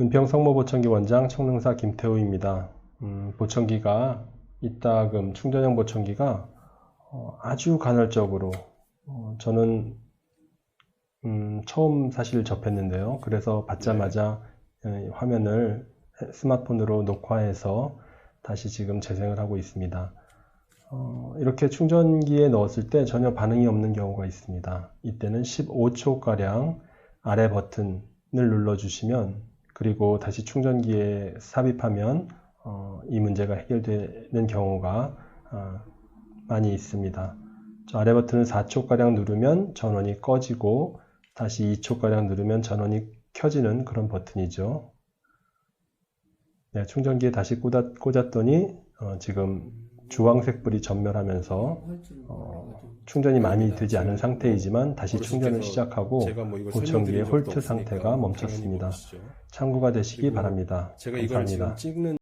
은평 성모 보청기 원장 청릉사 김태우입니다. 음, 보청기가 이따금 충전형 보청기가 어, 아주 간헐적으로 어, 저는 음, 처음 사실 접했는데요. 그래서 받자마자 에, 화면을 스마트폰으로 녹화해서 다시 지금 재생을 하고 있습니다. 어, 이렇게 충전기에 넣었을 때 전혀 반응이 없는 경우가 있습니다. 이때는 15초가량 아래 버튼을 눌러주시면 그리고 다시 충전기에 삽입하면 어, 이 문제가 해결되는 경우가 어, 많이 있습니다. 저 아래 버튼을 4초가량 누르면 전원이 꺼지고 다시 2초가량 누르면 전원이 켜지는 그런 버튼이죠. 네, 충전기에 다시 꽂았, 꽂았더니 어, 지금 주황색 불이 전멸하면서 어, 충전이 많이 되지 않은 상태이지만 다시 충전을 시작하고 보청기의 적도 홀트 상태가 멈췄습니다. 참고가 되시기 바랍니다. 감사합니다.